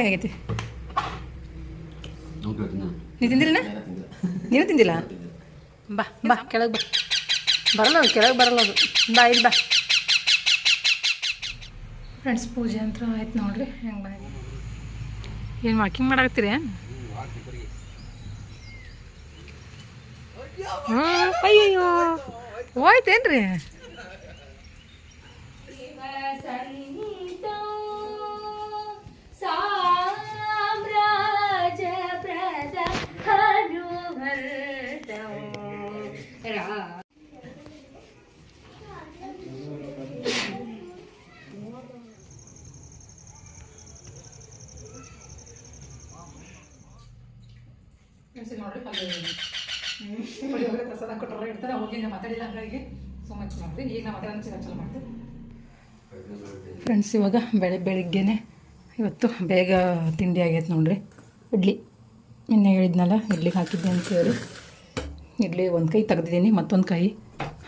ಸಾಂಬಾರು ಆಗೈತಿ. ನೀ. ತಿಂದಿಲ್ಲ. ನೀವು ತಿಂದಿಲ್ಲ? ಬಾ ಬಾ ಕೆಳಗೆ ಬಾ. ಬರಲ್ಲ ಅದು ಕೆಳಗೆ ಬರಲ್ಲ ಅದು ಬಾ ಇಲ್ಲಿ ಬಾ. ಫ್ರೆಂಡ್ಸ್ ಪೂಜೆ ಅಂತ ಆಯ್ತು ನೋಡ್ರಿ ಹೆಂಗೆ ಬಂದಿದೆ. ಏನು ವಾಕಿಂಗ್ ಮಾಡಾಕತ್ತೀರಿ? ಹ್ಞೂ ಅಯ್ಯಯ್ಯೋ. ಹೋಯ್ತೇನ್ರಿ? ನೋಡ್ರಿ ಪುಳಿಯೋಗರೆ ಪ್ರಸಾದ ಕೊಟ್ಟರೆ ಇರ್ತಾರೆ ಹೋಗಿ ಮಾತಾಡಿಲ್ಲ ಹಾಗಾಗಿ ಸುಮ್ಮನೆ ನೋಡ್ರಿ ಈಗ ನಾ ಮಾತಾಡೋಣ ಚಲೋ ಮಾಡ್ತೀವಿ ಫ್ರೆಂಡ್ಸ್ ಇವಾಗ ಬೆಳೆ ಬೆಳಿಗ್ಗೆನೆ ಇವತ್ತು ಬೇಗ ತಿಂಡಿ ಆಗೈತೆ ನೋಡ್ರಿ. ಇಡ್ಲಿ. ನಿನ್ನೆ ಹೇಳಿದ್ನಲ್ಲ ಇಡ್ಲಿಗೆ ಹಾಕಿದ್ದೆ ಅಂತ ಹೇಳಿ. ಇಡ್ಲಿ ಒಂದು ಕೈ ತೆಗ್ದಿದ್ದೀನಿ, ಮತ್ತೊಂದು ಕೈ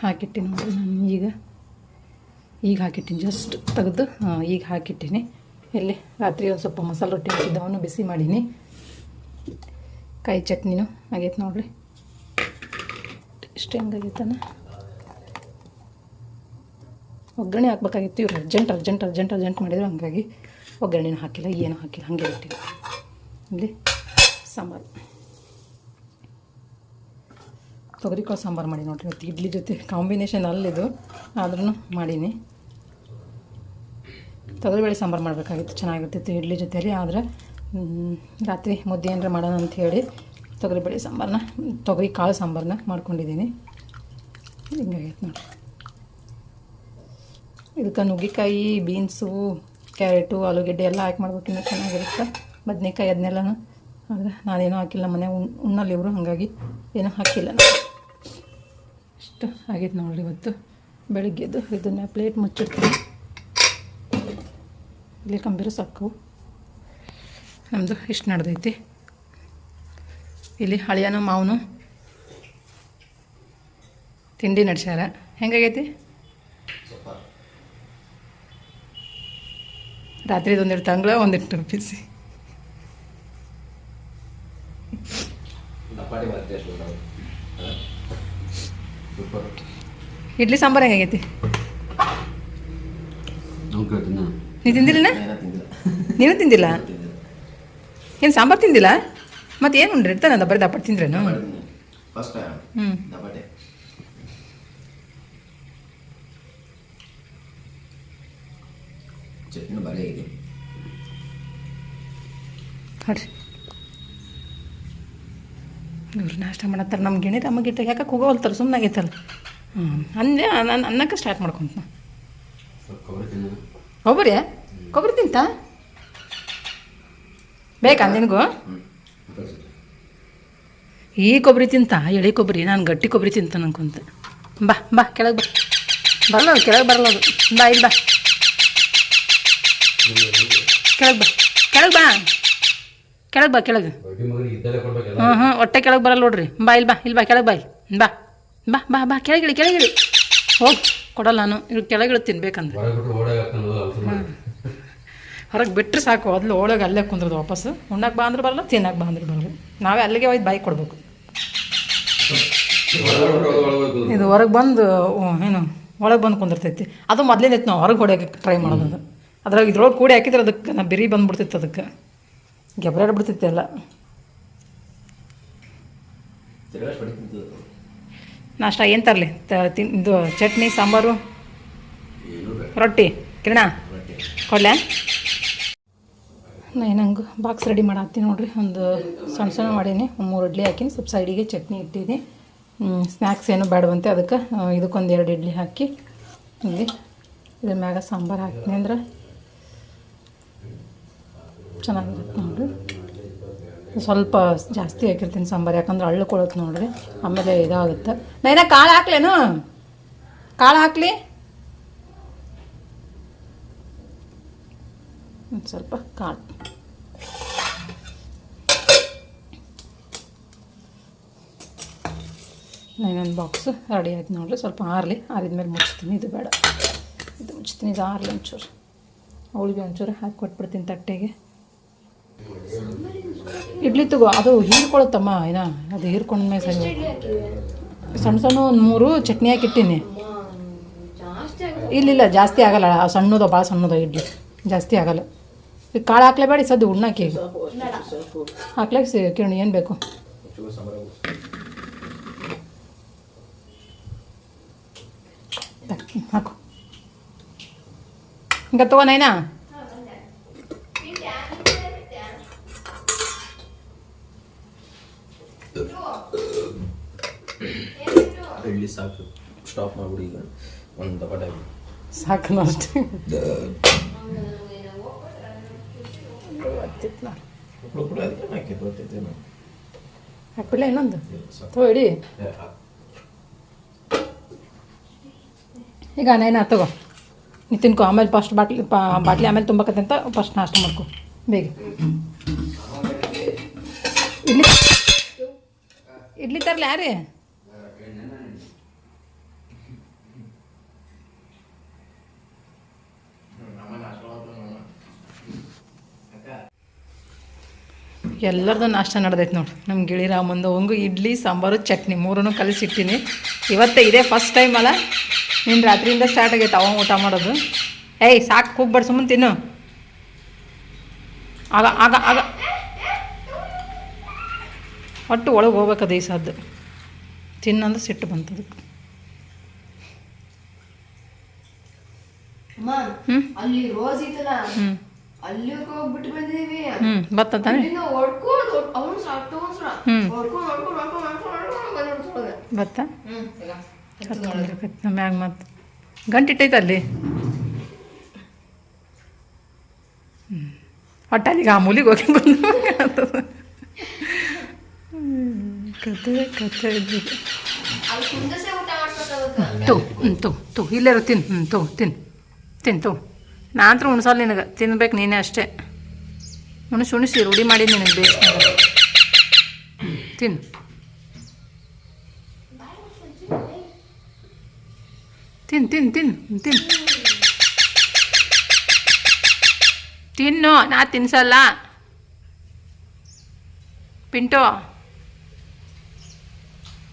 ಹಾಕಿಟ್ಟಿನಿ ನೋಡಿ ನಾನು. ಈಗ ಈಗ ಹಾಕಿಟ್ಟಿನಿ ಜಸ್ಟ್ ತೆಗೆದು ಈಗ ಹಾಕಿಟ್ಟಿನಿ. ಇಲ್ಲಿ ರಾತ್ರಿ ಒಂದು ಸ್ವಲ್ಪ ಮಸಾಲೆ ರೊಟ್ಟಿ ಹಾಕಿದ್ದವನ್ನು ಬಿಸಿ ಮಾಡೀನಿ. ಕಾಯಿ ಚಟ್ನಿನೂ ಆಗೈತೆ ನೋಡಿರಿ. ಇಷ್ಟು ಹೆಂಗಾಗೈತನ ಒಗ್ಗರಣೆ ಹಾಕ್ಬೇಕಾಗಿತ್ತು, ಇವ್ರು ಅರ್ಜೆಂಟ್ ಅರ್ಜೆಂಟ್ ಅರ್ಜೆಂಟ್ ಅರ್ಜೆಂಟ್ ಮಾಡಿದ್ರು, ಹಂಗಾಗಿ ಒಗ್ಗರಣೆನೂ ಹಾಕಿಲ್ಲ, ಏನೂ ಹಾಕಿಲ್ಲ, ಹಾಗೆ ಇಟ್ಟಿಲ್ಲ ಇಲ್ಲಿ ಸಾಂಬಾರು. ತೊಗರಿಕಾಳು ಸಾಂಬಾರು ಮಾಡಿ ನೋಡಿರಿ ಇವತ್ತು ಇಡ್ಲಿ ಜೊತೆ ಕಾಂಬಿನೇಷನ್ ಅಲ್ಲಿದು ಆದ್ರೂ ಮಾಡೀನಿ. ತೊಗರಿಬೇಳೆ ಸಾಂಬಾರು ಮಾಡಬೇಕಾಗಿತ್ತು, ಚೆನ್ನಾಗಿರ್ತಿತ್ತು ಇಡ್ಲಿ ಜೊತೆಲಿ. ಆದರೆ ರಾತ್ರಿ ಮುದ್ದೆ ಏನಾರ ಮಾಡೋಣ ಅಂತ ಹೇಳಿ ತೊಗರಿಬೇಳೆ ಸಾಂಬಾರನ್ನ ತೊಗರಿ ಕಾಳು ಸಾಂಬಾರನ್ನ ಮಾಡ್ಕೊಂಡಿದ್ದೀನಿ ಹಿಂಗಾಗೈತೆ ನೋಡಿರಿ. ಇದಕ್ಕೆ ನುಗ್ಗಿಕಾಯಿ, ಬೀನ್ಸು, ಕ್ಯಾರೆಟು, ಆಲೂಗೆಡ್ಡೆ ಎಲ್ಲ ಹಾಕಿ ಮಾಡ್ಬೇಕಿನ್ನ ಚೆನ್ನಾಗಿರುತ್ತೆ. ಬದನೆಕಾಯಿ ಅದನ್ನೆಲ್ಲನೂ ಆದರೆ ನಾನೇನೂ ಹಾಕಿಲ್ಲ. ಮನೆ ಉಣ್ಣಲ್ಲಿ ಇವರು ಹಾಗಾಗಿ ಏನೂ ಹಾಕಿಲ್ಲ. ಇಷ್ಟು ಆಗೈತೆ ನೋಡ್ರಿ ಇವತ್ತು. ಬೆಳಿಗ್ಗೆದ್ದು ಇದನ್ನು ಪ್ಲೇಟ್ ಮುಚ್ಚಿಡ್ತೀನಿ. ಇಲ್ಲಿ ಕಂಬಿರು ಸಾಕು. ನಮ್ಮದು ಇಷ್ಟು ನಡೆದೈತಿ. ಇಲ್ಲಿ ಹಳಿಯನು ಮಾವನು ತಿಂಡಿ ನಡೆಸ್ಯಾರ. ಹೆಂಗಾಗೈತಿ? ರಾತ್ರಿ ಒಂದೆರಡು ತಂಗ್ಳ ಒಂದಿಟ್ಟು ಬಿಸಿ ದಪಾಟಿ ಬರುತ್ತೆ ಸೂಪರ್ ಇಡ್ಲಿ ಸಾಂಬಾರ್ ಹೇಗೈತಿ ನೀ ತಿಂದಿಲ್ಲ. ನೀನು ತಿಂದಿಲ್ಲ? ಏನು ಸಾಂಬಾರ್ ತಿಂದಿಲ್ಲ? ಮತ್ತೆ ಏನು ಉಂಡ್ರಿ? ಇರ್ತಾನೆ ಬರೀ ದಪ್ಪಟ್ಟು ತಿಂದ್ರೇನು? ಫಸ್ಟ್ ಹ್ಞೂ ಇವ್ರು ನಾಷ್ಟ ಮಾಡತ್ತಾರ. ನಮ್ಮ ಗಿಣಿ ತಮ್ಮ ಗಿಟ್ಟ ಯಾಕೆ ಹೋಗೋಲ್ತಾರೆ ಸುಮ್ಮನೆ ಆಗೈತಲ್ಲ ಹ್ಞೂ ಅಂದೆ ನಾನು ಅನ್ನಕ್ಕೆ ಸ್ಟಾರ್ಟ್ ಮಾಡ್ಕೊಂತ ಕೊಬ್ಬರಿ ಕೊಬ್ಬರಿ ತಿಂತ? ಬೇಕಾ ನಿನಗೂ? ಈ ಕೊಬ್ಬರಿ ತಿಂತ? ಎಳೆ ಕೊಬ್ಬರಿ? ನಾನು ಗಟ್ಟಿ ಕೊಬ್ಬರಿ ತಿಂತ ಅನ್ಕೊಂತ. ಬಾ ಬಾ ಕೆಳಗೆ ಬಾ. ಬರಲ್ಲ ಅದು ಕೆಳಗೆ ಬರಲ್ಲ ಅದು. ಬಾ ಇಲ್ಲಿ ಬಾ. ಕೆಳಗೆ ಬಾ. ಕೆಳಗೆ ಬಾ. ಕೆಳಗೆ ಬಾ ಕೆಳಗೆ. ಹ್ಞೂ ಹ್ಞೂ ಹೊಟ್ಟೆ ಕೆಳಗೆ ಬರಲ್ಲ ನೋಡ್ರಿ. ಬಾ ಇಲ್ಲಿ ಬಾ ಇಲ್ಲಿ ಬಾ ಕೆಳಗೆ ಬಾ ಇಲ್ಲಿ. ಬಾ. ಬಾ ಬಾ ಬಾ ಕೆಳಗಿಳಿ ಕೆಳಗಿಳಿ. ಹೋಗಿ ಕೊಡಲ್ಲ ನಾನು. ಇವ್ರು ಕೆಳಗಿಳಿ ತಿನ್ಬೇಕಂದ್ರೆ. ಹೊರಗೆ ಬಿಟ್ಟರೆ ಸಾಕು. ಅದ್ಲು ಒಳಗೆ ಅಲ್ಲೇ ಕುಂದ್ರದು ವಾಪಸ್ಸು. ಉಣ್ಣಕ್ಕೆ ಬಾ ಅಂದ್ರೆ ಬರಲ್ಲ ತಿನ್ನಕ್ಕೆ ಬಾ ಅಂದ್ರೆ ಬರಲ್ಲ. ನಾವೇ ಅಲ್ಲಿಗೆ ಹೋಯ್ತು ಬಾಯಿ ಕೊಡ್ಬೇಕು. ಇದು ಹೊರಗೆ ಬಂದು ಏನು ಒಳಗೆ ಬಂದು ಕುಂದಿರ್ತೈತಿ. ಅದು ಮೊದಲೇ ನಾವು ಹೊರಗೆ ಹೊಡೆಯೋಕೆ ಟ್ರೈ ಮಾಡೋದು ಅದು. ಅದ್ರಾಗ ಇದ್ರೊಳಗೆ ಕೂಡಿ ಹಾಕಿದ್ರೆ ಅದಕ್ಕೆ ನಾ ಬಿರಿ ಬಂದ್ಬಿಡ್ತಿತ್ತು ಅದಕ್ಕೆ. ಗೆಬ್ರಾಡ್ಬಿಡ್ತಿತ್ತು ಎಲ್ಲ. ನಾಷ್ಟ ಏನು ತರಲಿ? ತಿನ್ ಇದು ಚಟ್ನಿ ಸಾಂಬಾರು? ರೊಟ್ಟಿ ಕಿರಣ? ಕೊಡ್ಲ್ಯಾ ನಾ ನಂಗೆ ಬಾಕ್ಸ್ ರೆಡಿ ಮಾಡತ್ತೀನಿ ನೋಡ್ರಿ. ಒಂದು ಸಣ್ಣ ಸಣ್ಣ ಮಾಡೀನಿ. ಮೂರು ಇಡ್ಲಿ ಹಾಕಿನಿ. ಸ್ವಲ್ಪ ಸೈಡಿಗೆ ಚಟ್ನಿ ಇಟ್ಟಿನಿ ಸ್ನ್ಯಾಕ್ಸ್ ಏನು ಬೇಡವಂತೆ ಅದಕ್ಕೆ ಇದಕ್ಕೊಂದು ಎರಡು ಇಡ್ಲಿ ಹಾಕಿ. ಇಲ್ಲಿ ಇದ್ರ ಮ್ಯಾಗ ಸಾಂಬಾರು ಹಾಕ್ತೀನಿ ಅಂದ್ರೆ. ಚೆನ್ನಾಗಿರುತ್ತೆ ನೋಡ್ರಿ. ಸ್ವಲ್ಪ ಜಾಸ್ತಿ ಹಾಕಿರ್ತೀನಿ ಸಾಂಬಾರು, ಯಾಕಂದ್ರೆ ಹಳ್ಳು ಕೊಳತ್ ನೋಡ್ರಿ, ಆಮೇಲೆ ಇದಾಗುತ್ತೆ. ನೈನ, ಕಾಳು ಹಾಕ್ಲೇನು? ಕಾಳು ಹಾಕ್ಲಿ? ಸ್ವಲ್ಪ ಕಾಳು. ನೈನೊಂದು ಬಾಕ್ಸ್ ರೆಡಿ ಆಯ್ತು ನೋಡ್ರಿ, ಸ್ವಲ್ಪ ಆರಲಿ. ಆರಿದ್ಮೇಲೆ ಮುಚ್ತೀನಿ, ಇದು ಬೇಡ. ಇದು ಮುಚ್ತೀನಿ, ಇದು ಆರಲಿ ಒಂಚೂರು. ಅವಳಿಗೆ ಒಂಚೂರು ಹಾಕಿ ಕೊಟ್ಬಿಡ್ತೀನಿ ತಟ್ಟೆಗೆ. ಇಡ್ಲಿ ತಗೋ, ಅದು ಹೀರ್ಕೊಳತ್ತಮ್ಮ, ಏನ, ಅದು ಹೀರ್ಕೊಂಡ್ಮೇಲೆ ಸರಿ ಸಣ್ಣ ಸಣ್ಣ ಒಂದು ಮೂರು ಚಟ್ನಿ ಹಾಕಿಟ್ಟಿನಿ. ಇಲ್ಲ ಜಾಸ್ತಿ ಆಗಲ್ಲ ಸಣ್ಣದು ಭಾಳ ಸಣ್ಣದ ಇಡ್ಲಿ, ಜಾಸ್ತಿ ಆಗಲ್ಲ. ಈಗ ಕಾಳು ಹಾಕ್ಲೇಬೇಡಿ, ಸದ್ದು ಉಣ್ಣಾಕಿ. ಈಗ ಸಿ ಕಿರಣಿ, ಏನು ಬೇಕು? ಹಾಕು. ಹಿಂಗ ತಗೋ ಇಡ್ಲಿ ಸಾಕು. ಸ್ಟಾಪ್ ಮಾಡಿಬಿಡಿ ಈಗ. ಒಂದು ದಪಾಟ ಸಾಕು ಅಷ್ಟೇ ಹಾಕ್ಬಿಡ್ಲ ಇನ್ನೊಂದು? ತೋಡಿ ಈಗ ನೈನ ತಗೋ. ನೀ ತಿನ್ಕೋ ಆಮೇಲೆ ಫಸ್ಟ್ ಬಾಟ್ಲಿ ಬಾಟ್ಲಿ ಆಮೇಲೆ ತುಂಬಕತ್ತೆ ಅಂತ ಫಸ್ಟ್ ನಾಷ್ಟ ಮಾಡ್ಕೊ. ಬೇಗ. ಇಡ್ಲಿ ಇಡ್ಲಿ ತರಲಿ ಯಾರೇ? ಎಲ್ಲರದು ನಾಷ್ಟ ನಡೆದೈತೆ ನೋಡಿ. ನಮ್ಮ ಗಿಳಿರಾಮಂದು ಅವಂಗು ಇಡ್ಲಿ ಸಾಂಬಾರು ಚಟ್ನಿ ಮೂರನ್ನು ಕಲಿಸಿಟ್ಟಿನಿ ಇವತ್ತೇ ಇದೇ ಫಸ್ಟ್ ಟೈಮ್ ಅಲ್ಲ. ನೀನು ರಾತ್ರಿಯಿಂದ ಸ್ಟಾರ್ಟ್ ಆಗೈತೆ ಅವ ಊಟ ಮಾಡೋದು. ಏಯ್ ಸಾಕು ಕೂಗ್ಬಾರ್ದು ಸುಮ್ಮನೆ ತಿನ್ನು. ಆಗ ಆಗ ಆಗ. ಒಟ್ಟು ಒಳಗೆ ಹೋಗ್ಬೇಕದು ಈ ಸದ್ದು ತಿನ್ನಂದ್ರೆ ಸಿಟ್ಟು ಬಂತದಕ್ಕೆ ಹ್ಞೂ ಹ್ಞೂ ಅಲ್ಲಿ ರೋಸ್ ಐತಲ್ಲ ಹ್ಞೂ ಅಲ್ಲಿ ಹೋಗ್ಬಿಟ್ಟು ಬಂದಿದೀವಿ ಬತ್ತ ತಾನೆ ಇಲ್ಲಿಂದ ಹೊಡ್ಕೊಂಡು ಅವ್ನು ಸರ ಬಂದ್ಬಿಡ್ಸೋಳಗೆ ಬತ್ತ? ಹ್ಮ್ ಮ್ಯಾಗ ಮತ್ತು. ಗಂಟು ಇಟ್ಟೈತೆ ಅಲ್ಲಿ ಒಟ್ಟು ಅಲ್ಲಿಗೆ ಆ ಮೂಲಿಗೆ ಹೋಗಿ ಬಂದು ಕತೆ ಕತೆ ಮಾಡ್ಸೋಕೆ ತೋ ಹ್ಞೂ ತೋ ತೋ ಇಲ್ಲೇರು ತಿನ್ ಹ್ಞೂ ತೋ ತಿನ್ ತಿನ್ ತೋ. ನಾನಂತೂ ಉಣ್ಸಲ್ಲ ನಿನಗೆ. ತಿನ್ಬೇಕು ನೀನೇ ಅಷ್ಟೇ. ಉಣಿಸಿ ಉಣಿಸಿ, ರೂಢಿ ಮಾಡಿ ನಿನಗೆ ಬೇಸ್ ತಿನ್ನು. ತಿನ್ ತಿನ್ ತಿನ್ ತಿನ್. ತಿನ್ನು, ನಾ ತಿನ್ಸಲ್ಲ. ಪಿಂಟೋ.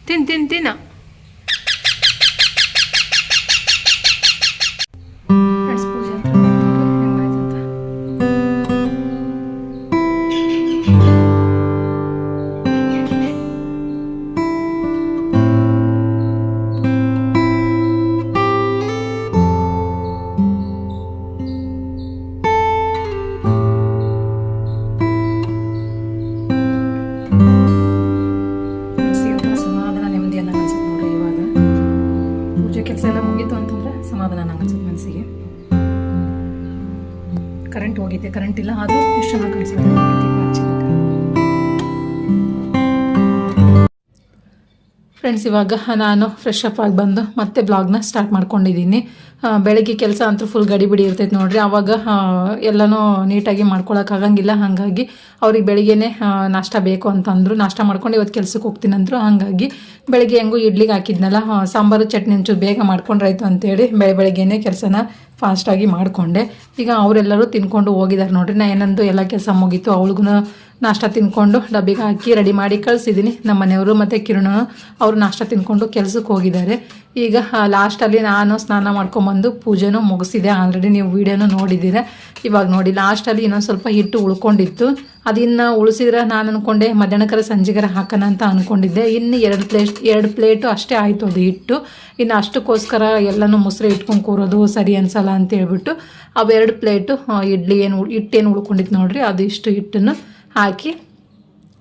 ತಿನ್ ತಿನ್, ತಿನ್ನು. ಇಲ್ಲ ಆದರೂ ಎಷ್ಟು ಚೆನ್ನಾಗಿ ಕಾಣಿಸುತ್ತೆ. ಫ್ರೆಂಡ್ಸ್ ಇವಾಗ ನಾನು ಫ್ರೆಶ್ ಅಪ್ ಆಗಿ ಬಂದು ಮತ್ತೆ ಬ್ಲಾಗ್ನ ಸ್ಟಾರ್ಟ್ ಮಾಡ್ಕೊಂಡಿದ್ದೀನಿ. ಬೆಳಗ್ಗೆ ಕೆಲಸ ಅಂತೂ ಫುಲ್ ಗಡಿಬಿಡಿ ಇರ್ತೈತೆ ನೋಡ್ರಿ. ಆವಾಗ ಎಲ್ಲನೂ ನೀಟಾಗಿ ಮಾಡ್ಕೊಳಕ್ಕಾಗಂಗಿಲ್ಲ ಹಾಗಾಗಿ ಅವ್ರಿಗೆ ಬೆಳಿಗ್ಗೆನೆ ನಾಷ್ಟ ಬೇಕು ಅಂತಂದ್ರು. ನಾಷ್ಟ ಮಾಡ್ಕೊಂಡು ಇವತ್ತು ಕೆಲ್ಸಕ್ಕೆ ಹೋಗ್ತೀನಿ ಅಂದರು ಹಾಗಾಗಿ ಬೆಳಗ್ಗೆ ಹೆಂಗೂ ಇಡ್ಲಿಗೆ ಹಾಕಿದ್ನಲ್ಲ ಸಾಂಬಾರು, ಚಟ್ನಿ ಒಂಚೂರು ಬೇಗ ಮಾಡ್ಕೊಂಡ್ರಾಯ್ತು ಅಂತೇಳಿ ಬೆಳೆ, ಬೆಳಗ್ಗೆನೆ ಕೆಲಸನ ಫಾಸ್ಟಾಗಿ ಮಾಡಿಕೊಂಡೆ. ಈಗ ಅವರೆಲ್ಲರೂ ತಿನ್ಕೊಂಡು ಹೋಗಿದ್ದಾರೆ ನೋಡ್ರಿ. ನಾ ಏನಂದು ಎಲ್ಲ ಕೆಲಸ ಮುಗೀತು. ಅವಳಿಗೂ ನಾಷ್ಟ ತಿನ್ಕೊಂಡು ಡಬ್ಬಿಗೆ ಹಾಕಿ ರೆಡಿ ಮಾಡಿ ಕಳಿಸಿದ್ದೀನಿ ನಮ್ಮ ಮನೆಯವರು ಮತ್ತು ಕಿರಣ ಅವರು ನಾಷ್ಟ ತಿನ್ಕೊಂಡು ಕೆಲಸಕ್ಕೆ ಹೋಗಿದ್ದಾರೆ. ಈಗ ಲಾಸ್ಟಲ್ಲಿ ನಾನು ಸ್ನಾನ ಮಾಡ್ಕೊಂಬಂದು ಪೂಜೆನೂ ಮುಗಿಸಿದೆ. ಆಲ್ರೆಡಿ ನೀವು ವಿಡಿಯೋನು ನೋಡಿದ್ದೀರಾ. ಇವಾಗ ನೋಡಿ ಲಾಸ್ಟಲ್ಲಿ ಇನ್ನೊಂದು ಸ್ವಲ್ಪ ಹಿಟ್ಟು ಉಳ್ಕೊಂಡಿತ್ತು. ಅದನ್ನು ಉಳಿಸಿದ್ರೆ ನಾನು ಅಂದ್ಕೊಂಡೆ ಮಧ್ಯಾಹ್ನಕರ ಸಂಜೆಗರ ಹಾಕೋಣ ಅಂತ ಅಂದ್ಕೊಂಡಿದ್ದೆ ಇನ್ನು ಎರಡು ಪ್ಲೇಟ್ ಎರಡು ಪ್ಲೇಟು ಅಷ್ಟೇ ಆಯಿತು ಅದು ಹಿಟ್ಟು. ಇನ್ನು ಅಷ್ಟಕ್ಕೋಸ್ಕರ ಎಲ್ಲನೂ ಮೊಸರು ಇಟ್ಕೊಂಡು ಕೂರೋದು ಸರಿ ಅನ್ಸಲ್ಲ ಅಂತ ಹೇಳ್ಬಿಟ್ಟು, ಅವೆರಡು ಪ್ಲೇಟು ಇಡ್ಲಿ ಏನು ಹಿಟ್ಟೇನು ಉಳ್ಕೊಂಡಿತ್ತು ನೋಡ್ರಿ, ಅದು ಇಷ್ಟು ಹಿಟ್ಟನ್ನು ಹಾಕಿ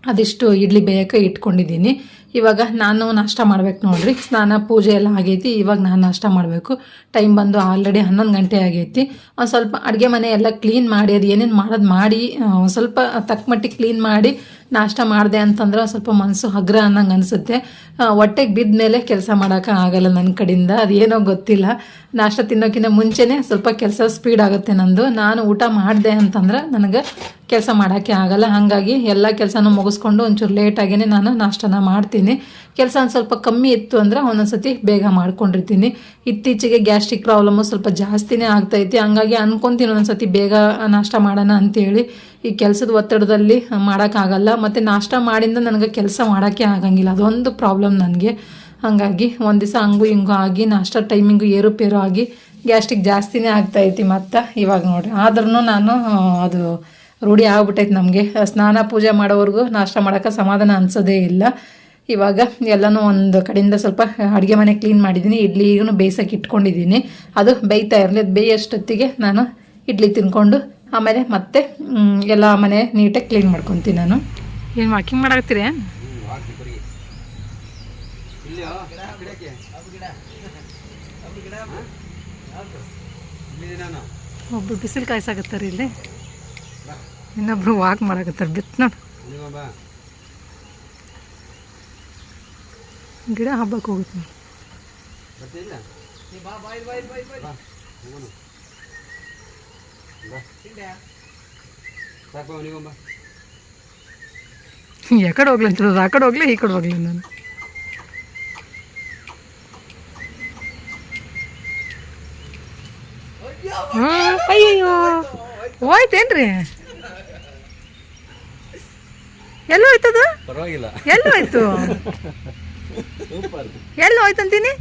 ಅದಿಷ್ಟು ಇಡ್ಲಿ ಬೇಯಕ್ಕೆ ಇಟ್ಕೊಂಡಿದ್ದೀನಿ. ಇವಾಗ ನಾನು ನಾಷ್ಟ ಮಾಡ್ಬೇಕು ನೋಡ್ರಿ. ಸ್ನಾನ, ಪೂಜೆ ಎಲ್ಲ ಆಗೈತಿ. ಇವಾಗ ನಾನು ನಾಷ್ಟ ಮಾಡಬೇಕು. ಟೈಮ್ ಬಂದು ಆಲ್ರೆಡಿ ಹನ್ನೊಂದು ಗಂಟೆ ಆಗೈತಿ. ಒಂದು ಸ್ವಲ್ಪ ಅಡುಗೆ ಮನೆ ಎಲ್ಲ ಕ್ಲೀನ್ ಮಾಡಿ, ಅದು ಏನೇನು ಮಾಡೋದು ಮಾಡಿ ಸ್ವಲ್ಪ ತಕ್ಕ ಮಟ್ಟಿಗೆ ಕ್ಲೀನ್ ಮಾಡಿ ನಾಷ್ಟ ಮಾಡಿದೆ ಅಂತಂದ್ರೆ ಸ್ವಲ್ಪ ಮನಸ್ಸು ಹಗ್ರ ಅನ್ನಂಗೆ ಅನಿಸುತ್ತೆ. ಹೊಟ್ಟೆಗೆ ಬಿದ್ದ ಮೇಲೆ ಕೆಲಸ ಮಾಡೋಕೆ ಆಗಲ್ಲ ನನ್ನ ಕಡೆಯಿಂದ ಅದೇನೋ ಗೊತ್ತಿಲ್ಲ. ನಾಷ್ಟ ತಿನ್ನೋಕ್ಕಿಂತ ಮುಂಚೆನೇ ಸ್ವಲ್ಪ ಕೆಲಸ ಸ್ಪೀಡ್ ಆಗುತ್ತೆ ನಂದು. ನಾನು ಊಟ ಮಾಡಿದೆ ಅಂತಂದ್ರೆ ನನಗೆ ಕೆಲಸ ಮಾಡೋಕ್ಕೆ ಆಗಲ್ಲ. ಹಾಗಾಗಿ ಎಲ್ಲ ಕೆಲಸನೂ ಮುಗಿಸ್ಕೊಂಡು ಒಂಚೂರು ಲೇಟಾಗೇ ನಾನು ನಾಷ್ಟನ ಮಾಡ್ತೀನಿ. ಕೆಲಸ ಸ್ವಲ್ಪ ಕಮ್ಮಿ ಇತ್ತು ಅಂದ್ರೆ ಒಂದೊಂದ್ಸತಿ ಬೇಗ ಮಾಡ್ಕೊಂಡಿರ್ತೀನಿ. ಇತ್ತೀಚೆಗೆ ಗ್ಯಾಸ್ಟ್ರಿಕ್ ಪ್ರಾಬ್ಲಮ್ಮು ಸ್ವಲ್ಪ ಜಾಸ್ತಿನೇ ಆಗ್ತೈತಿ. ಹಂಗಾಗಿ ಅನ್ಕೊಂತೀನಿ ಒಂದೊಂದ್ಸತಿ ಬೇಗ ನಾಷ್ಟ ಮಾಡೋಣ ಅಂತೇಳಿ. ಈ ಕೆಲಸದ ಒತ್ತಡದಲ್ಲಿ ಮಾಡೋಕ್ಕಾಗಲ್ಲ, ಮತ್ತು ನಾಷ್ಟ ಮಾಡಿಂದ ನನಗೆ ಕೆಲಸ ಮಾಡೋಕ್ಕೆ ಆಗಂಗಿಲ್ಲ. ಅದೊಂದು ಪ್ರಾಬ್ಲಮ್ ನನಗೆ. ಹಾಗಾಗಿ ಒಂದು ದಿವಸ ಹಂಗು ಹಿಂಗೂ ಆಗಿ, ನಾಷ್ಟ ಟೈಮಿಂಗು ಏರುಪೇರು ಆಗಿ ಗ್ಯಾಸ್ಟಿಕ್ ಜಾಸ್ತಿನೇ ಆಗ್ತೈತಿ ಮತ್ತು ಇವಾಗ ನೋಡಿರಿ. ಆದ್ರೂ ನಾನು ಅದು ರೂಢಿ ಆಗ್ಬಿಟ್ಟೈತೆ ನಮಗೆ. ಸ್ನಾನ ಪೂಜೆ ಮಾಡೋವರೆಗೂ ನಾಷ್ಟ ಮಾಡೋಕ್ಕೆ ಸಮಾಧಾನ ಅನ್ಸೋದೇ ಇಲ್ಲ. ಇವಾಗ ಎಲ್ಲನೂ ಒಂದು ಕಡೆಯಿಂದ ಸ್ವಲ್ಪ ಅಡುಗೆ ಮನೆ ಕ್ಲೀನ್ ಮಾಡಿದ್ದೀನಿ ಇಡ್ಲಿಗೂ ಬೇಯಿಸೋಕೆ ಇಟ್ಕೊಂಡಿದ್ದೀನಿ ಅದು ಬೇಯ್ತಾ ಇರಲಿ, ಅದು ಬೇಯೋಷ್ಟೊತ್ತಿಗೆ ನಾನು ಇಡ್ಲಿ ತಿನ್ಕೊಂಡು ಆಮೇಲೆ ಮತ್ತೆ ಎಲ್ಲ ಮನೆ ನೀಟಾಗಿ ಕ್ಲೀನ್ ಮಾಡ್ಕೊತೀನಿ ನಾನು. ಏನು ವಾಕಿಂಗ್ ಮಾಡಾಕ್ತೀರಿ ಒಬ್ರು ಬಿಸಿಲು ಕಾಯ್ಸಾಕತ್ತಾರ ಇಲ್ಲಿ. ಇನ್ನೊಬ್ರು ವಾಕ್ ಮಾಡಾಕತ್ತಾರೆ ಬಿತ್ ನೋಡು. ಗಿಡ ಹಬ್ಬಕ್ಕೆ ಹೋಗುತ್ತೆ ನೋಡಿ. ಯಾಕಡೆ ಹೋಗ್ಲಿ ಅಂತ ಆ ಕಡೆ ಹೋಗ್ಲಿ ಈ ಕಡೆ ಹೋಗ್ಲಿ ನಾನು ಅಯ್ಯೋ ಅಯ್ಯಯ್ಯೋ. ಹೋಯ್ತೇನ್ರಿ? ಎಲ್ಲ ಹೋಯ್ತದ? ಪರವಾಗಿಲ್ಲ. ಎಲ್ಲ ಹೋಯ್ತು? ಎಲ್ಲ ಹೋಯ್ತಂತೀನಿ?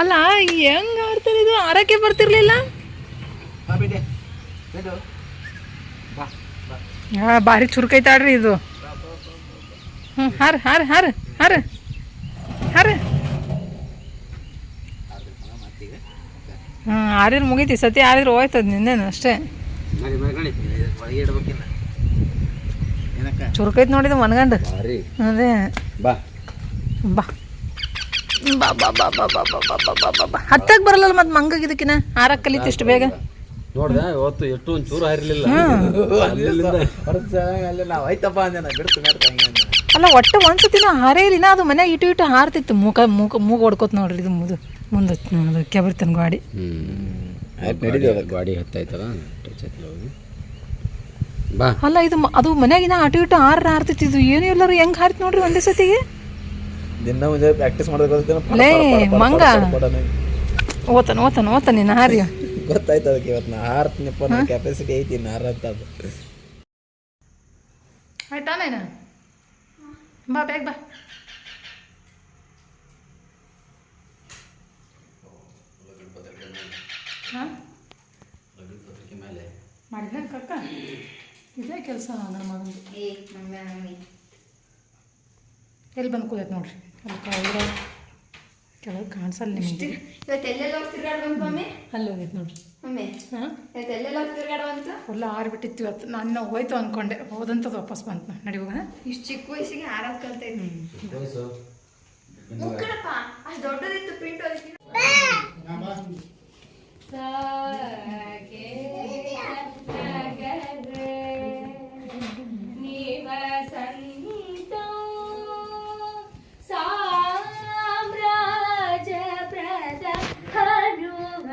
ಅಲ್ಲ ಹೆಂಗ್ ಆಡ್ತಾರೆ ಇದು? ಆರಕ್ಕೆ ಬರ್ತಿರ್ಲಿಲ್ಲ? ಬಾರಿ ಭಾರಿ ಚುರುಕೈತಾಡ್ರಿ ಇದು. ಹ್ಞೂ ಹಾರ ಹಾರ ಹಾರ ಹಾರ. ಹಾರ. ಹಾಂ ಆರಿರ್ ಮುಗೀತಿ. ಸತಿ ಆರಿದ್ರೆ ಹೋಯ್ತದ ನಿನ್ನೇನು ಅಷ್ಟೇ. ಚುರುಕೈತ್ ನೋಡಿದ ಮನ್ಗಂಡು. ಅದೇ. ಬಾ. ಬಾ. ಬಾ ಬಾ ಬಾ ಬಾ ಬಾ ಬಾ ಬಾ ಬಾ ಬಾ ಬಾ. ಬಾ ಹತ್ತಕ್ಕೆ ಬರಲ್ಲ ಮತ್ತೆ ಮಂಗಗೆ ಇದಕ್ಕಿನ? ಆರಕ್ಕೆ ಕಲಿತು ಇಷ್ಟು ಬೇಗ? ನೋಡ್ದೆ ಇವತ್ತು ಎಷ್ಟು ಒಂದು ಚೂರು ಹರಿಲಿಲ್ಲ ಅಲ್ಲಿ ನಾವು ಆಯ್ತಪ್ಪ ಅಂದೆ ನಾ. ಅಲ್ಲ ಒಟ್ಟು ಒಂದ್ಸತಿನ ಹಾರೇ ಇಲ್ಲ ಅದು ಮನೆ ಇಟ್ಟು ಇಟ್ಟು ಹಾರ್ತಿತ್ತು. ಮೂಕ ಮೂಕ ಮೂಗು ಹೊಡ್ಕೋತ ನೋಡ್ರಿ ಇದು ಮುದು ಮುಂದೆ ಅದು ಕೆಬರ್ತನ ಗಾಡಿ. ಗಾಡಿ- ಹತ್ತಾಯ್ತಲ್ಲ? ಅಲ್ಲ ಇದು ಮ- ಅದು ಮನ್ಯಾಗಿನ ಅಟು ಇಟ್ಟು ಹಾರ ಹಾರ್ತಿತ್ತು. ಇದು ಏನು ಎಲ್ಲರೂ ಹೆಂಗ್ ಹಾರಿತ್ ನೋಡ್ರಿ ಒಂದೇ ಸತಿಗೆ? ದಿನ ಮುಂಜಾನೆ ಪ್ರಾಕ್ಟೀಸ್ ಮಾಡೋದಕ್ಕೆ ಲೇ ಮಂಗ. ಓತನ ಓತಾನ ಓತಾನ ನೀನು ಹಾರಿ. ಗೊತ್ತಾಯ್ತು ಅದಕ್ಕೆ ಇವತ್ತು ನಾ ಹಾರ್ತೀನಿಪ್ಪ ನನ್ನ ಕೆಪಾಸಿಟಿ ಐತಿ ನಾರ ಹಾರತ್ತ ಅದು. ಆಯ್ತಾನೇನ ಬಾ ಬೇಗ ಬಾ. ಹಾಂ? ಮಾಡಿದ್ನ ಕಕ್ಕ? ಇದೇ ಕೆಲಸ ನನ್ನ ಮಮ್ಮಿ ಎಲ್ಲಿ ಬಂದು ಕೂದೈತೆ ನೋಡ್ರಿ? ಅಲ್ಲಿ ಕೆಳಗಡೆ ಕೆಳಗೆ ಕಾಣಿಸಲ್ಲ ನಿಮಗೆ. ಇವತ್ತು ಎಲ್ಲೆಲ್ಲ ಹೋಗಿ ತಿರ್ಗಾಡ್ಬಂತು ಮಮ್ಮಿ? ಅಲ್ಲಿ ಹೋಗೈತೆ ನೋಡಿ ಮಮ್ಮಿ ಹಾಂ? ಇವತ್ತು ಎಲ್ಲೆಲ್ಲ ಹೋಗಿ ತಿರ್ಗಾಡ್ಬಂತು ಫುಲ್ ಆರ್ಬಿಟ್ಟಿತ್ತು ಇವತ್ತು. ನಾನು ಹೋಯ್ತು ಅನ್ಕೊಂಡೆ. ಹೋದಂಥದ್ದು ವಾಪಸ್ ಬಂತು ನಡಿ ಹೋಗೋಣ. ಇಷ್ಟು ಚಿಕ್ಕ ವಯಸ್ಸಿಗೆ ಆರಾದ್ ಕಲ್ತೈತಿ ಮುಕ್ಕಡಪ್ಪ ಅಷ್ಟು ದೊಡ್ಡದಿತ್ತು ಪಿಂಟು ಅದಕ್ಕೆ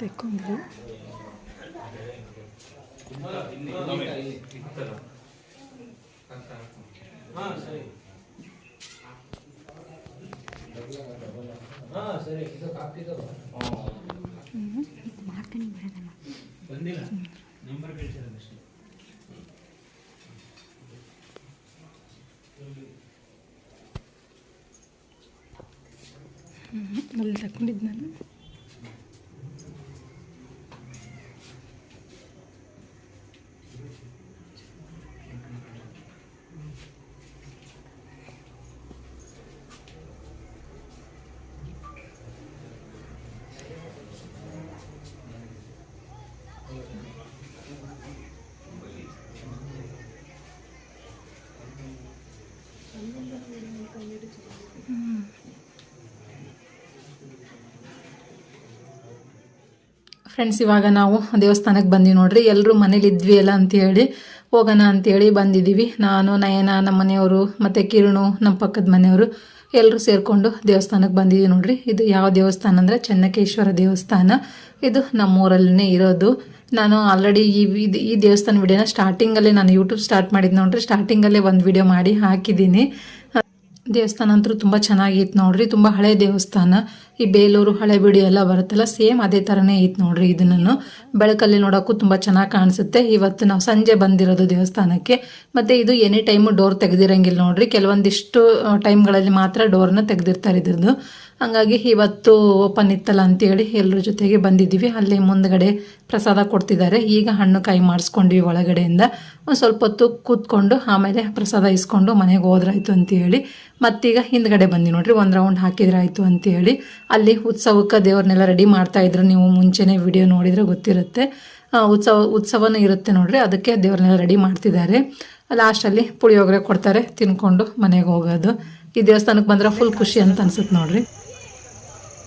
ತೆಕ್ಕೊಂಡ್ರು. ಮಾಡ್ತಾನೆ ಬರೋದಲ್ಲ ಬಂದಿಲ್ಲ. ನಂಬರ್ ನಾನು. ಫ್ರೆಂಡ್ಸ್ ಇವಾಗ ನಾವು ದೇವಸ್ಥಾನಕ್ಕೆ ಬಂದ್ವಿ ನೋಡ್ರಿ. ಎಲ್ಲರೂ ಮನೇಲಿ ಇದ್ವಿ ಅಲ್ಲ ಅಂತೇಳಿ ಹೋಗೋಣ ಅಂತೇಳಿ ಬಂದಿದ್ದೀವಿ. ನಾನು, ನಯನ, ನಮ್ಮ ಮನೆಯವರು ಮತ್ತು ಕಿರಣು, ನಮ್ಮ ಪಕ್ಕದ ಮನೆಯವರು ಎಲ್ಲರೂ ಸೇರಿಕೊಂಡು ದೇವಸ್ಥಾನಕ್ಕೆ ಬಂದಿದ್ದೀವಿ ನೋಡ್ರಿ. ಇದು ಯಾವ ದೇವಸ್ಥಾನ ಅಂದರೆ ಚೆನ್ನಕೇಶ್ವರ ದೇವಸ್ಥಾನ. ಇದು ನಮ್ಮೂರಲ್ಲೇ ಇರೋದು. ನಾನು ಆಲ್ರೆಡಿ ಈ ಈ ದೇವಸ್ಥಾನ ವಿಡಿಯೋನ ಸ್ಟಾರ್ಟಿಂಗಲ್ಲೇ ನಾನು ಯೂಟ್ಯೂಬ್ ಸ್ಟಾರ್ಟ್ ಮಾಡಿದ್ದು ನೋಡ್ರಿ. ಸ್ಟಾರ್ಟಿಂಗಲ್ಲೇ ಒಂದು ವಿಡಿಯೋ ಮಾಡಿ ಹಾಕಿದ್ದೀನಿ. ದೇವಸ್ಥಾನ ಅಂತೂ ತುಂಬ ಚೆನ್ನಾಗಿತ್ತು ನೋಡ್ರಿ. ತುಂಬ ಹಳೆ ದೇವಸ್ಥಾನ. ಈ ಬೇಲೂರು, ಹಳೆಬಿಡಿ ಎಲ್ಲ ಬರುತ್ತಲ್ಲ, ಸೇಮ್ ಅದೇ ಥರನೇ ಐತೆ ನೋಡ್ರಿ ಇದನ್ನು ಬೆಳಕಲ್ಲಿ ನೋಡೋಕ್ಕೂ ತುಂಬ ಚೆನ್ನಾಗಿ ಕಾಣಿಸುತ್ತೆ. ಇವತ್ತು ನಾವು ಸಂಜೆ ಬಂದಿರೋದು ದೇವಸ್ಥಾನಕ್ಕೆ. ಮತ್ತು ಇದು ಎನಿ ಟೈಮು ಡೋರ್ ತೆಗೆದಿರಂಗಿಲ್ಲ ನೋಡ್ರಿ. ಕೆಲವೊಂದಿಷ್ಟು ಟೈಮ್ಗಳಲ್ಲಿ ಮಾತ್ರ ಡೋರ್ನ ತೆಗೆದಿರ್ತಾರೆ ಇದ್ರದ್ದು. ಹಂಗಾಗಿ ಇವತ್ತು ಓಪನ್ ಇತ್ತಲ್ಲ ಅಂತೇಳಿ ಎಲ್ಲರ ಜೊತೆಗೆ ಬಂದಿದ್ದೀವಿ. ಅಲ್ಲಿ ಮುಂದ್ಗಡೆ ಪ್ರಸಾದ ಕೊಡ್ತಿದ್ದಾರೆ. ಈಗ ಹಣ್ಣು ಕಾಯಿ ಮಾಡಿಸ್ಕೊಂಡ್ವಿ ಒಳಗಡೆಯಿಂದ. ಒಂದು ಸ್ವಲ್ಪ ಹೊತ್ತು ಕೂತ್ಕೊಂಡು ಆಮೇಲೆ ಪ್ರಸಾದ ಇಸ್ಕೊಂಡು ಮನೆಗೆ ಹೋದ್ರಾಯ್ತು ಅಂತೇಳಿ. ಮತ್ತೀಗ ಹಿಂದ್ಗಡೆ ಬಂದು ನೋಡ್ರಿ. ಒಂದು ರೌಂಡ್ ಹಾಕಿದ್ರಾಯ್ತು ಅಂತೇಳಿ. ಅಲ್ಲಿ ಉತ್ಸವಕ್ಕೆ ದೇವ್ರನ್ನೆಲ್ಲ ರೆಡಿ ಮಾಡ್ತಾ ಇದ್ರು. ನೀವು ಮುಂಚೆನೇ ವಿಡಿಯೋ ನೋಡಿದರೆ ಗೊತ್ತಿರುತ್ತೆ. ಉತ್ಸವ, ಉತ್ಸವನೂ ಇರುತ್ತೆ ನೋಡ್ರಿ. ಅದಕ್ಕೆ ದೇವ್ರನ್ನೆಲ್ಲ ರೆಡಿ ಮಾಡ್ತಿದ್ದಾರೆ. ಲಾಸ್ಟಲ್ಲಿ ಪುಳಿಯೋಗರೆ ಕೊಡ್ತಾರೆ ತಿನ್ಕೊಂಡು ಮನೆಗೆ ಹೋಗೋದು. ಈ ದೇವಸ್ಥಾನಕ್ಕೆ ಬಂದ್ರೆ ಫುಲ್ ಖುಷಿ ಅಂತ ಅನ್ಸುತ್ತೆ ನೋಡ್ರಿ.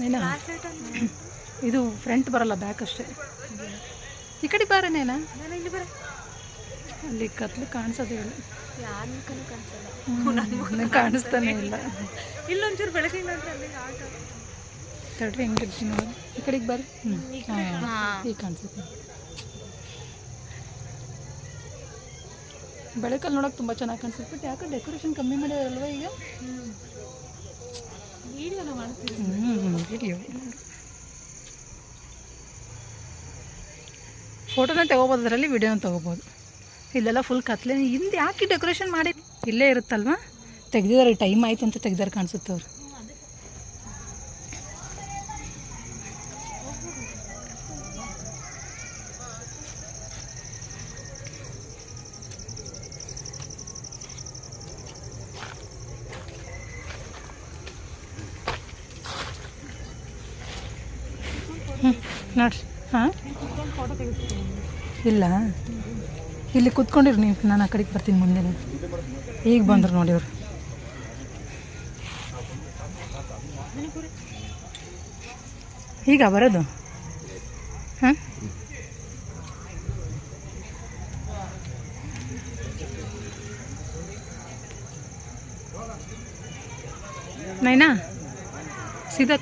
ಏನ? ಇದು ಫ್ರಂಟ್ ಬರಲ್ಲ ಬ್ಯಾಕ್ ಅಷ್ಟೇ. ಈ ಕಡೆ ಬಾರನೇನ ಅಲ್ಲಿ ಕತ್ಲು ಕಾಣಿಸೋದೇ ಇಲ್ಲ. ನನಗೆ ಕಾಣಿಸ್ತಾನೆ ಇಲ್ಲ. ಇಲ್ಲೊಂಚೂರು ಆಟ. ತಡ್ರಿ ಹೆಂಗೆ ಇರ್ತೀನಿ ನೋಡಿ. ಈ ಕಡೆಗೆ ಬರ್ರಿ ಹ್ಞೂ ಈಗ ಕಾಣಿಸುತ್ತೆ. ಬೆಳಕಲ್ಲಿ ನೋಡೋಕೆ ತುಂಬ ಚೆನ್ನಾಗಿ ಕಾಣಿಸುತ್ತೆ ಬಟ್ ಯಾಕೆ ಡೆಕೋರೇಷನ್ ಕಮ್ಮಿ ಮಾಡ್ಯಾರಲ್ವ ಈಗ ವಿಡಿಯೋನ ಮಾಡ್ತೀವಿ ಹ್ಞೂ ವಿಡಿಯೋ ಫೋಟೋನ ತಗೋಬೋದು ಅದರಲ್ಲಿ ವಿಡಿಯೋನ ತಗೋಬೋದು. ಇಲ್ಲೆಲ್ಲ ಫುಲ್ ಕತ್ಲೆ. ಹಿಂದೆ ಯಾಕೆ ಡೆಕೋರೇಷನ್ ಮಾಡಿ ಇಲ್ಲೇ ಇರುತ್ತಲ್ವಾ? ತೆಗ್ದಿದ್ದಾರೆ ಟೈಮ್ ಆಯ್ತು ಅಂತ ತೆಗ್ದಾರೆ ಕಾಣಿಸುತ್ತೆ ಹಾಂ? ಇಲ್ಲ. ಇಲ್ಲಿ ಕುತ್ಕೊಂಡಿರಿ ನೀವು. ನಾನು ಆ ಕಡೆಗೆ ಬರ್ತೀನಿ ಮುಂದೆ ಈಗ ಬಂದ್ರು ನೋಡಿ ಅವ್ರು ಈಗ ಬರೋದು? ಹಾಂ? ನೈನಾ? ಸೀದಾ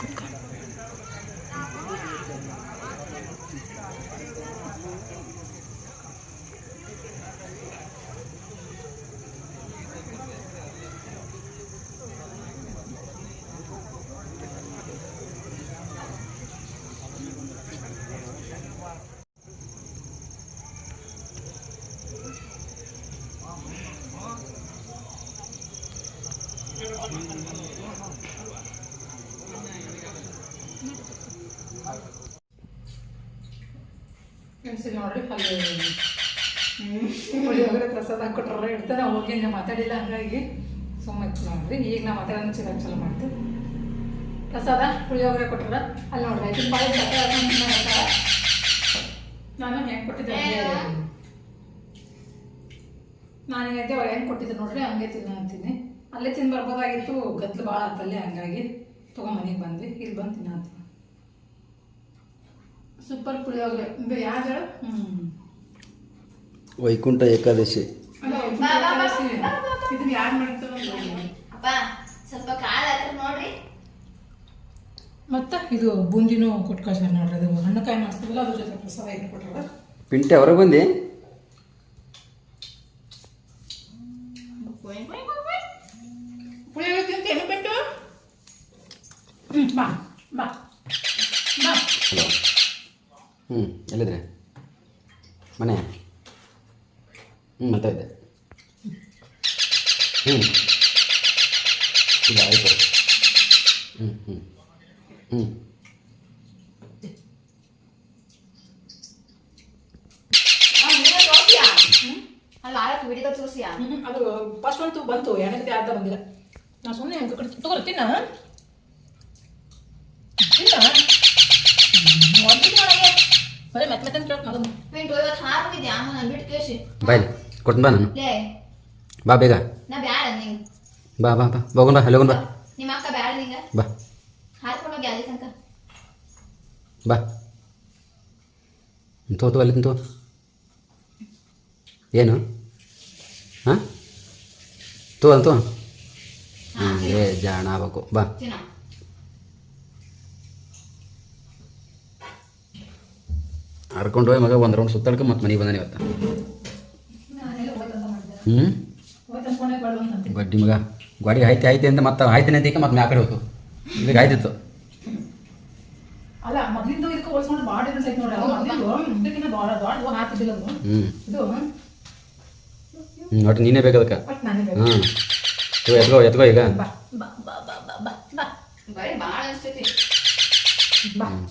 ನೋಡ್ರಿ ಅಲ್ಲಿ ಪುಳಿಯೋಗರೆ ಪ್ರಸಾದ ಕೊಟ್ಟರೆ ಇರ್ತಾರೆ ಹೋಗಿ ನಾ ಮಾತಾಡಿಲ್ಲ ಹಂಗಾಗಿ ಸುಮ್ಮನೆ ನೋಡ್ರಿ. ಈಗ ನಾ ಮಾತಾಡೋಣ ಚೆನ್ನಾಗಿ ಚಲೋ ಮಾಡ್ತು. ಪ್ರಸಾದ ಪುಳಿಯೋಗರೆ ಕೊಟ್ಟರೆ ಅಲ್ಲಿ ನೋಡ್ರಿ, ಐದು ಬಾಯಿ ನಾನು ಹೆಂಗೆ ಕೊಟ್ಟಿದ್ದೆ ನಾನು ಏನೈತೆ ಅವ್ರು ಹೆಂಗೆ ಕೊಟ್ಟಿದ್ದೆ ನೋಡ್ರಿ, ಹಂಗೆ ತಿನ್ನೋ ಅಂತೀನಿ. ಅಲ್ಲೇ ತಿಂದು ಬರ್ಬೋದಾಗಿತ್ತು ಗದ್ಲು ಭಾಳ ಆತಲ್ಲೇ, ಹಂಗಾಗಿ ತೊಗೊಂಡ್ ಮನೆಗೆ ಬಂದ್ವಿ. ಇಲ್ಲಿ ಬಂದು ತಿನ್ನತ್ತೀನಿ ಸೂಪರ್ ಪುಳಿಯೋಗರೆ. ಬೇರೆ ಯಾವ್ದು ಹ್ಞೂ ವೈಕುಂಠ ಏಕಾದಶಿ. ಇದನ್ನ ಯಾರು ಮಾಡ್ತಾರೋ? ಅಪ್ಪ ಸ್ವಲ್ಪ ಕಾಲ ಹತ್ರ ನೋಡ್ರಿ. ಮತ್ತೆ? ಇದು ಬೂಂದಿನೂ ಕೊಟ್ಕೊಳ್ತಾರೆ ನೋಡ್ರಿ ಅದು ಹಣ್ಣುಕಾಯಿ ಮಾಡಿಸ್ತೀವಲ್ಲ ಅದ್ರ ಜೊತೆ ಪ್ರಸಾದ ಕೊಟ್ಟಾರ ಪಿಂಟೆ ಹೊರಗೆ ಬಂದು ಪುಳಿಯೋಗರೆ ತಿಂತೇನು ಬಿಟ್ಟು ಹ್ಞೂ ಬಾ ಬಾ ಬಾ ಹಲೋ ಹ್ಞೂ ಎಲ್ಲಿದ್ರೆ ಮನೆ ಹ್ಞೂ ಮಾತಾಡಿದ್ದೆ ಹ್ಞೂ ಇಲ್ಲ ಆಯ್ತು ಹ್ಞೂ ಹ್ಞೂ ಹ್ಞೂ ತೋರ್ಸಿಯಾ ಅಲ್ಲ ಆರತ್ತು ವಿಡಿಯೋ ತೋರ್ಸಿಯಾ ಹ್ಞೂ ಅದು ಫಸ್ಟ್ ಅಂತೂ ಬಂತು ಎರಡನೇ ಅರ್ಧ ಬಂದಿಲ್ಲ ನಾ ಸುಮ್ಮನೆ ಹೆಂಗೆ ಕಡೆ ತಗೋರ ತಿನ್ನ ತಿನ್ನ ಬರೀ ಮೆತ್ತ ಮೆತ್ತ ಕೇಳ್ತ ಮಗನ ಪಿಂಟು ಇವತ್ತು ಹಾರು ಹೋಗಿದ್ಯಾ ಅಮ್ಮ ನಾನು ಬಿಟ್ಟು ಕೇಳಿಸಿ ಬಾಯ್ ಕೊಟ್ಟು ಬಾ ನಾನು. ಲೇ. ಬಾ ಬೇಗ. ನಾ ಬ್ಯಾಡ ನಿಂಗೆ. ಬಾ ಬಾ ಬಾ. ಹೋಗೋಣ ಬಾ ಹೋಗೋಣ ಬಾ. ನಿಮ್ಮ ಅಕ್ಕ ಬ್ಯಾಡ ನಿಂಗೆ? ಬಾ ಹಾರ್ಕೊಂಡು ಹೋಗಿ ಅಲ್ಲಿ ತನಕ ಬಾ ತೋ ತೋ ಅಲ್ಲಿ ತೋ ಏನು ಹಾಂ ತೋ ಅಂತೋ ಏ ಜಾಣ ಆಗ್ಬೇಕು ಬಾ ಆಡ್ಕೊಂಡು ಹರ್ಕೊಂಡು ಹೋಗಿ ಮಗ ಒಂದು ರೌಂಡ್ ಸುತ್ತಾಡ್ಕೊಂಡು ಮತ್ತೆ ಮನೆಗೆ ಬಂದಾನೆ ಇವತ್ತು ಹ್ಞೂ ಬಡ್ಡಿ ಮಗ ಗಾಡಿ ಆಯ್ತು ಆಯ್ತು ಅಂತ ಮತ್ತೆ ಆಯ್ತಾನೆ ಅಂತ ಮತ್ತೆ ಮ್ಯಾಕಡೆ ಹೋಗ್ತು ಹೋಯ್ತು ಇಲ್ಲಿಗೆ ಆಯ್ತಿತ್ತು ಆಗ್ತೈತಿ ನೋಡಿ ಇದು ಒಟ್ಟು ನೀನೇ ಬೇಕು ಅದಕ್ಕೆ? ಹಾಂ ಎತ್ಕೋ ಎತ್ಕೋ ಈಗ.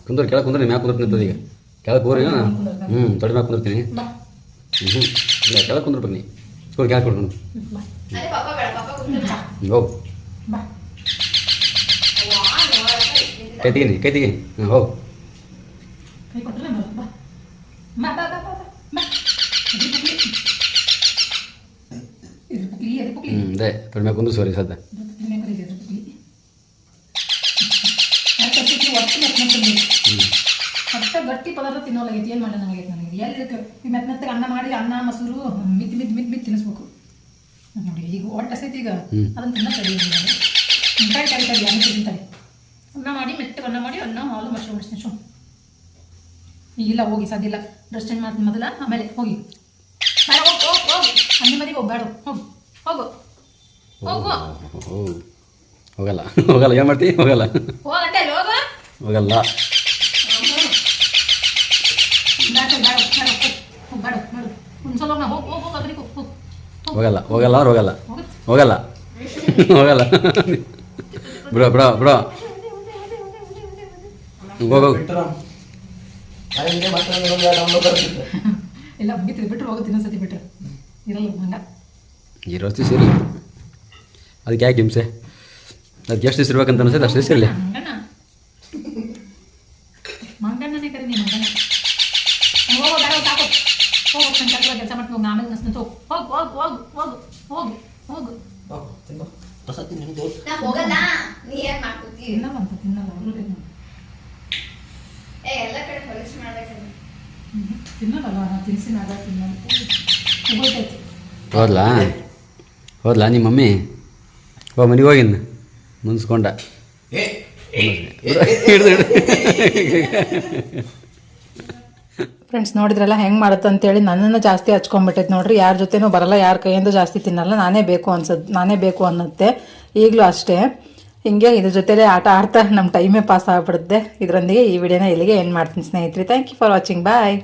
ಕುಂದ್ರ ಕೆಳಗೆ ಕುಂದ್ರೆ ಮ್ಯಾಗ ಕುಂದಿರ್ತೀನಿ ಈಗ. ಕೆಳಗೆ ಹೋರಿ ಹ್ಞೂ ತೊಡೆ ಮ್ಯಾಗ ಕುಂದಿರ್ತೀನಿ. ಹ್ಞೂ ಇಲ್ಲ ಕೆಳಗೆ ಕುಂದಿರ್ಬೇಕು ನೀ ಕೊಡು ಕೆಳಗೆ ಕೊಡ್ಕೊಂಡು ಹೋಗು. ಕೈ ತೆಗೀನಿ ಕೈ ತೆಗಿ ಹಾಂ ಕೈ ಕೊಟ್ಟರೆ ಬರುತ್ತೆ ಬಾ ಬಾ ಬಾ ಬಾ ಬಾ ಇದೆ ಕಡಿಮೆ ಕುಂದು ಸದ್ದ ಗಟ್ಟಿ ಪದಾರ್ಥ ಏನು ಮಾಡೋಣ ನನಗೆ ನನಗೆ ಎಲ್ಲಕ್ಕೆ ಮೆತ್ತ ಮೆತ್ತಗೆ ಅನ್ನ ಮಾಡಿ ಅನ್ನ ಮೊಸರು ಮಿತ್ ಮಿತ್ ಮಿತ್ ಮಿತ್ ತಿನ್ನಿಸ್ಬೇಕು ನೋಡಿ ಈಗ ಒಟ್ಟು ಸೈತಿ ಈಗ ಅದನ್ನು ತಿನ್ನೋ ತಡಿ ತಡಿ ಅನ್ನ ಮಾಡಿ ಮೆತ್ತಗೆ ಅನ್ನ ಮಾಡಿ ಅನ್ನ ಹಾಲು ಮೊಸರು ಮುಡಿಸ್ತೀನಿ ಈಗಿಲ್ಲ ಹೋಗಿ ಸಾಧ್ಯ ಡ್ರೆಸ್ ಚೇಂಜ್ ಮಾಡ್ತೀನಿ ಮೊದಲ ಆಮೇಲೆ ಹೋಗಿ. ಅಲ್ಲಿ ಮನೆಗೆ ಹೋಗ್ಬೇಡ ಹೋಗು ಹೋಗು. ಹೋಗು. ಹೋಗಲ್ಲ ಹೋಗಲ್ಲ ಏನು ಮಾಡ್ತೀವಿ ಹೋಗಲ್ಲ. ಹೋಗಲ್ಲ. ಹೋಗಲ್ಲ ಹೋಗಲ್ಲ ಅವ್ರು ಹೋಗಲ್ಲ. ಹೋಗಲ್ಲ. ಹೋಗಲ್ಲ. ಬಿಡೋ ಬಿಡೋ ಬಿಡೋ. ಹೋಗೋ ಇಲ್ಲ ಬಿತ್ತು ಬಿಟ್ಟರೆ ಹೋಗುತ್ತೆ ಇನ್ನೊಂದು ಸತಿ ಬಿಟ್ಟರೆ ಇರಲ್ಲ ಹಂಗೆ ಇರೋ ದಿವಸ ಇರಲಿ ಅದಕ್ಕೆ ಯಾಕೆ ಹಿಂಸೆ? ಅದಕ್ಕೆ ಎಷ್ಟು ದಿವಸ ಇರ್ಬೇಕಂತ ಅಷ್ಟೇ ಅಷ್ಟು ದಿವಸ ಇರಲಿ. ಮಂಗಣ್ಣನೇ ಕರಿ ನೀನು ಮಂಗಣ್ಣ. ಹೋಗೋ ಬೇಡ ಹೋಗು ಹೋಗೋ ಸಂಚಾರ ಕೆಲಸ ಮಾಡ್ಕೊಂಡು ಆಮೇಲೆ ನಸ್ತು ಹೋಗು. ಹೋಗು ಹೋಗು ಹೋಗು ಹೋಗು ಹೋಗು ಹೋಗು. ತಿನ್ನು ಹೊಸ ತಿನ್ನು ಹೋಗಲ್ಲ. ನೀ ಏನು ಮಾಡ್ಕೊತಿ? ತಿನ್ನಲ್ಲ ಅಂತ ತಿನ್ನಲ್ಲ. ಎಲ್ಲ ಕಡೆ ಹೊಲಸು ಹೋದ್ಲಾ? ಹೋದ್ಲಾ ನಿಮ್ಮ ಮಮ್ಮಿ? ಓ ಮನೆಗೆ ಹೋಗಿನ ಮುನ್ಸ್ಕೊಂಡ. ಫ್ರೆಂಡ್ಸ್ ನೋಡಿದ್ರಲ್ಲ ಹೆಂಗೆ ಮಾಡುತ್ತೆ ಅಂತೇಳಿ ನನ್ನನ್ನು ಜಾಸ್ತಿ ಹಚ್ಕೊಂಡ್ಬಿಟ್ಟೈತೆ ನೋಡ್ರಿ. ಯಾರ ಜೊತೆನೂ ಬರಲ್ಲ ಯಾರ ಕೈಯಿಂದ ಜಾಸ್ತಿ ತಿನ್ನಲ್ಲ. ನಾನೇ ಬೇಕು ಅನ್ಸದ್ ನಾನೇ ಬೇಕು ಅನ್ನತ್ತೆ. ಈಗಲೂ ಅಷ್ಟೇ. ಹಿಂಗೆ ಇದ್ರ ಜೊತೆಲೇ ಆಟ ಆಡ್ತಾ ನಮ್ಮ ಟೈಮೇ ಪಾಸ್ ಆಗ್ಬಿಡುತ್ತೆ. ಇದರೊಂದಿಗೆ ಈ ವಿಡಿಯೋನ ಇಲ್ಲಿಗೆ ಏನು ಮಾಡ್ತೀನಿ ಸ್ನೇಹಿತರೆ. Thank you for watching bye